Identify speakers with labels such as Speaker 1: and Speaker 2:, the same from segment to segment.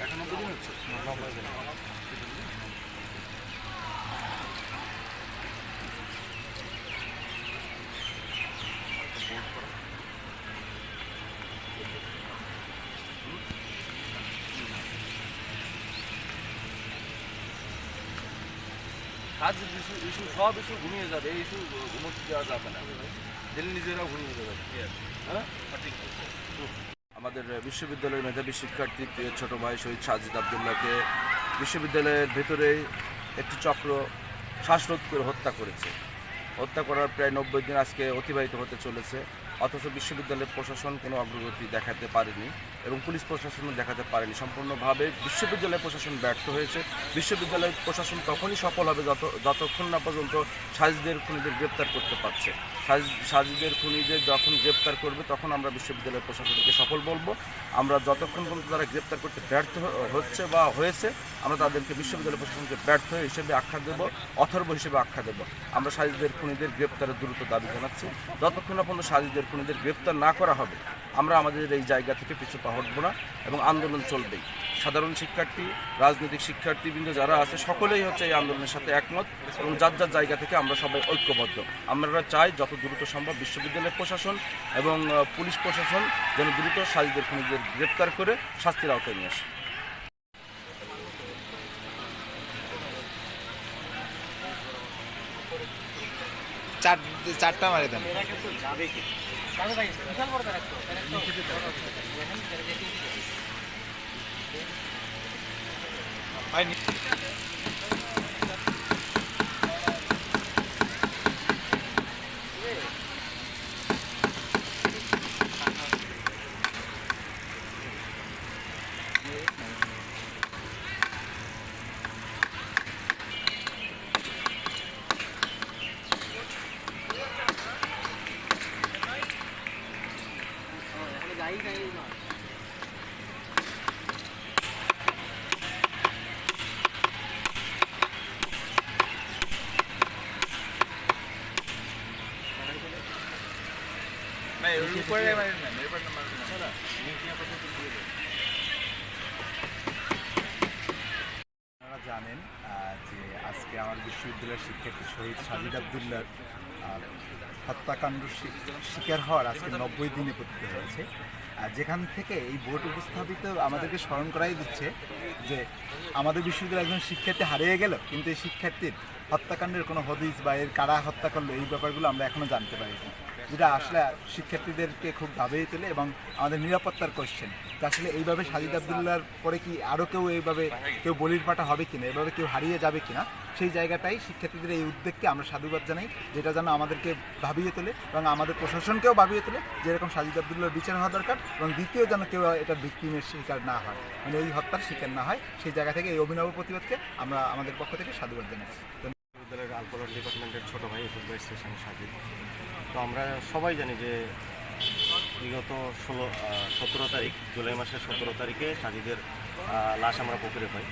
Speaker 1: একানব্বই দিন হচ্ছে কাজ ইস্যু ইস্যু সব ইস্যু ঘুমিয়ে যাবে এই ইস্যু ঘুমোতে দেওয়া যাবে না দিল্লি নিজেরাও ঘুমিয়ে যাবে হ্যাঁ আমাদের বিশ্ববিদ্যালয়ের মেধাবী শিক্ষার্থী প্রিয় ছোট ভাই শহীদ সাজিদ আবদুল্লাহকে বিশ্ববিদ্যালয়ের ভেতরেই একটি চক্র শ্বাসরোধ করে হত্যা করেছে। হত্যা করার প্রায় নব্বই দিন আজকে অতিবাহিত হতে চলেছে। অথচ বিশ্ববিদ্যালয়ের প্রশাসন কোনো অগ্রগতি দেখাতে পারেনি এবং পুলিশ প্রশাসনও দেখাতে পারেনি। সম্পূর্ণভাবে বিশ্ববিদ্যালয় প্রশাসন ব্যর্থ হয়েছে। বিশ্ববিদ্যালয় প্রশাসন তখনই সফল হবে যত যতক্ষণ না পর্যন্ত সাজিদের খুনিদের গ্রেপ্তার করতে পারছে। সাজ- সাজিদের খুনিদের যখন গ্রেপ্তার করবে, তখন আমরা বিশ্ববিদ্যালয় প্রশাসনকে সফল বলব। আমরা যতক্ষণ পর্যন্ত তারা গ্রেপ্তার করতে ব্যর্থ হচ্ছে বা হয়েছে, আমরা তাদেরকে বিশ্ববিদ্যালয় প্রশাসনকে ব্যর্থ হিসেবে আখ্যা দেব, অথর্ব হিসেবে আখ্যা দেব। আমরা সাজিদের খুনিদের গ্রেপ্তারের দ্রুত দাবি জানাচ্ছি। যতক্ষণ না পর্যন্ত সাজিদের খুনিদের গ্রেপ্তার না করা হবে। আমরা আমাদের এই জায়গা থেকে পিছু পা হটবো না এবং আন্দোলন চলবেই। সাধারণ শিক্ষার্থী, রাজনৈতিক শিক্ষার্থীবৃন্দ যারা আছে, সকলেই হচ্ছে এই আন্দোলনের সাথে একমত এবং যার যার জায়গা থেকে আমরা সবাই ঐক্যবদ্ধ। আমরা চাই যত দ্রুত সম্ভব বিশ্ববিদ্যালয় প্রশাসন এবং পুলিশ প্রশাসন যেন দ্রুত সাজিদের খুনিদের গ্রেপ্তার করে শাস্তির আওতায় নিয়ে আসে।
Speaker 2: চার চারটা মারে দেন। হয়নি। উপরে মারেন না
Speaker 3: আপনারা জানেন যে আজকে আমার বিশ্ববিদ্যালয়ের শিক্ষার্থী শহীদ সাজিদ আবদুল্লার হত্যাকাণ্ড শিকার হওয়ার আজকে নব্বই দিনে পতিত হয়েছে। যেখান থেকে এই বোর্ড উপস্থাপিত আমাদেরকে স্মরণ করাই দিচ্ছে যে আমাদের বিশ্ববিদ্যালয়ের একজন শিক্ষার্থী হারিয়ে গেল, কিন্তু এই শিক্ষার্থীর হত্যাকাণ্ডের কোনো হদিস বা এর কারা হত্যা করল এই ব্যাপারগুলো আমরা এখনও জানতে পারিনি। যেটা আসলে শিক্ষার্থীদেরকে খুব ভাবেই তোলে এবং আমাদের নিরাপত্তার কোশ্চেন আসলে এইভাবে সাজিদ আবদুল্লার পরে কি আরও কেউ এইভাবে কেউ বলির পাটা হবে কিনা, এভাবে কেউ হারিয়ে যাবে কিনা, সেই জায়গাটাই শিক্ষার্থীদের এই উদ্যোগকে আমরা সাধুবাদ জানাই, যেটা যেন আমাদেরকে ভাবিয়ে তোলে এবং আমাদের প্রশাসনকেও ভাবিয়ে তোলে যেরকম সাজিদ আবদুল্লার বিচার হওয়া দরকার। এবং দ্বিতীয় যেন কেউ এটা ভিক্টিমের শিকার না হয় মানে এই হত্যার শিকার না হয়, সেই জায়গা থেকে এই অভিনব প্রতিবাদকে আমরা আমাদের পক্ষ থেকে সাধুবাদ জানাচ্ছি
Speaker 4: বিশ্ববিদ্যালয়ের আলকোহল ডিপার্টমেন্টের ছোটো ভাই একুশ বাইশ স্টেশন সাজিদ। তো আমরা সবাই জানি যে বিগত ষোলো সতেরো তারিখ, জুলাই মাসের সতেরো তারিখে সাজিদের লাশ আমরা পুকুরে পাই।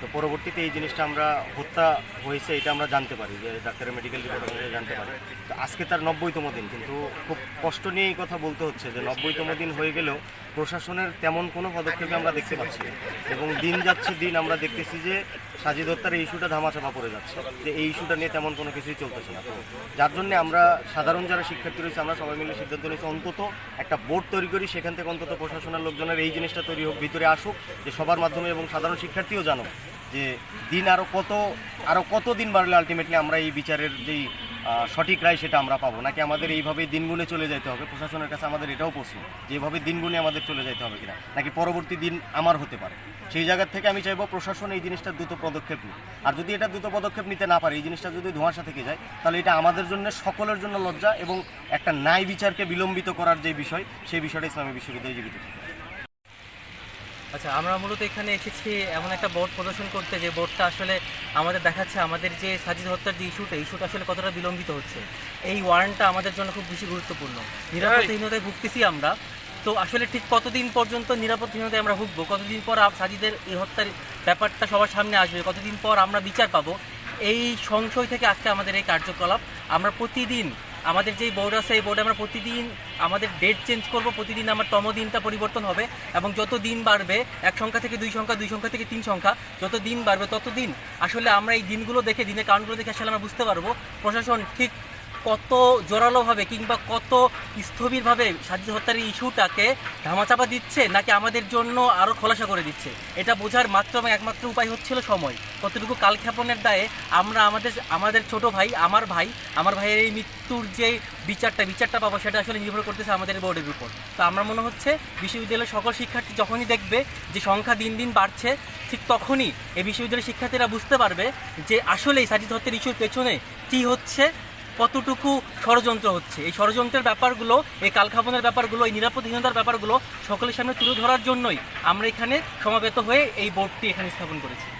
Speaker 4: তো পরবর্তীতে এই জিনিসটা আমরা হত্যা হয়েছে এটা আমরা জানতে পারি, যে ডাক্তারের মেডিকেল ডিপার্টমেন্টে জানতে পারি। তো আজকে তার নব্বইতম দিন, কিন্তু খুব কষ্ট নিয়ে এই কথা বলতে হচ্ছে যে নব্বইতম দিন হয়ে গেলেও প্রশাসনের তেমন কোনো পদক্ষেপ আমরা দেখতে পাচ্ছি এবং দিন যাচ্ছে, দিন আমরা দেখতেছি যে সাজিদ হত্যার এই ইস্যুটা ধামাচাপা পড়ে যাচ্ছে, যে এই ইস্যুটা নিয়ে তেমন কোনো কিছুই চলতেছে না। তো যার জন্য আমরা সাধারণ যারা শিক্ষার্থী রয়েছে, আমরা সবাই মিলে সিদ্ধান্ত নিয়েছি, অন্তত একটা বোর্ড তৈরি করি, সেখান থেকে অন্তত প্রশাসনের লোকজনের এই জিনিসটা তৈরি হোক, ভিতরে আসুক, যে সবার মাধ্যমে এবং সাধারণ শিক্ষার্থীও জানো যে দিন আরও কত আরও কত দিন বাড়লে আলটিমেটলি আমরা এই বিচারের যেই সঠিক রায় সেটা আমরা পাবো। নাকি আমাদের এইভাবে দিন গুনে চলে যেতে হবে? প্রশাসনের কাছে আমাদের এটাও প্রশ্ন, যে এভাবে দিন আমাদের চলে যেতে হবে কিনা? নাকি পরবর্তী দিন আমার হতে পারে? সেই জায়গার থেকে আমি চাইব প্রশাসন এই জিনিসটা দ্রুত পদক্ষেপ নিক। আর যদি এটা দ্রুত পদক্ষেপ নিতে না পারে, এই জিনিসটা যদি ধোঁয়াশা থেকে যায়, তাহলে এটা আমাদের জন্য, সকলের জন্য লজ্জা এবং একটা ন্যায় বিচারকে বিলম্বিত করার যে বিষয়, সেই বিষয়টা ইসলামী বিশ্ববিদ্যালয়ে জীবিত থাকে।
Speaker 5: আচ্ছা আমরা মূলত এখানে এসেছি এমন একটা বোর্ড প্রদর্শন করতে যে বোর্ডটা আসলে আমাদের দেখাচ্ছে আমাদের যে সাজিদ হত্যার যে ইস্যুটা ইস্যুটা আসলে কতটা বিলম্বিত হচ্ছে। এই ওয়ারেন্টটা আমাদের জন্য খুব বেশি গুরুত্বপূর্ণ। নিরাপত্তাহীনতায় ভুগতেছি আমরা। তো আসলে ঠিক কতদিন পর্যন্ত নিরাপত্তাহীনতায় আমরা ভুগবো? কতদিন পর সাজিদের এই হত্যার ব্যাপারটা সবার সামনে আসবে? কতদিন পর আমরা বিচার পাবো? এই সংশয় থেকে আজকে আমাদের এই কার্যকলাপ। আমরা প্রতিদিন আমাদের যেই বোর্ড আছে, এই বোর্ডে আমরা প্রতিদিন আমাদের ডেট চেঞ্জ করব, প্রতিদিন আমার তম দিনটা পরিবর্তন হবে এবং যত দিন বাড়বে, এক সংখ্যা থেকে দুই সংখ্যা দুই সংখ্যা থেকে তিন সংখ্যা, যত দিন বাড়বে তত দিন। আসলে আমরা এই দিনগুলো দেখে, দিনের কারণগুলো দেখে আসলে আমরা বুঝতে পারব প্রশাসন ঠিক কত জোরালোভাবে কিংবা কত স্থবিরভাবে স্বাধীন হত্যার ইস্যুটাকে ধামাচাপা দিচ্ছে নাকি আমাদের জন্য আরও খোলাসা করে দিচ্ছে? এটা বোঝার মাত্র এবং একমাত্র উপায় হচ্ছিল সময়। কতটুকু কালক্ষেপণের দায়ে আমরা আমাদের আমাদের ছোট ভাই, আমার ভাই, আমার ভাইয়ের এই মৃত্যুর যে বিচারটা বিচারটা পাবো সেটা আসলে নির্ভর করতেছে আমাদের বোর্ডের উপর। তো আমার মনে হচ্ছে বিশ্ববিদ্যালয়ের সকল শিক্ষার্থী যখনই দেখবে যে সংখ্যা দিন দিন বাড়ছে, ঠিক তখনই এই বিশ্ববিদ্যালয়ের শিক্ষার্থীরা বুঝতে পারবে যে আসলে এই সাজিদ হত্যার ইস্যুর পেছনে কী হচ্ছে কতটুকু ষড়যন্ত্র হচ্ছে? এই ষড়যন্ত্রের ব্যাপারগুলো, এই কালখাপনের ব্যাপারগুলো, এই নিরাপত্তাহীনতার ব্যাপারগুলো সকলের সামনে তুলে ধরার জন্যই আমরা এখানে সমাবেত হয়ে এই বোর্ডটি এখানে স্থাপন করেছি।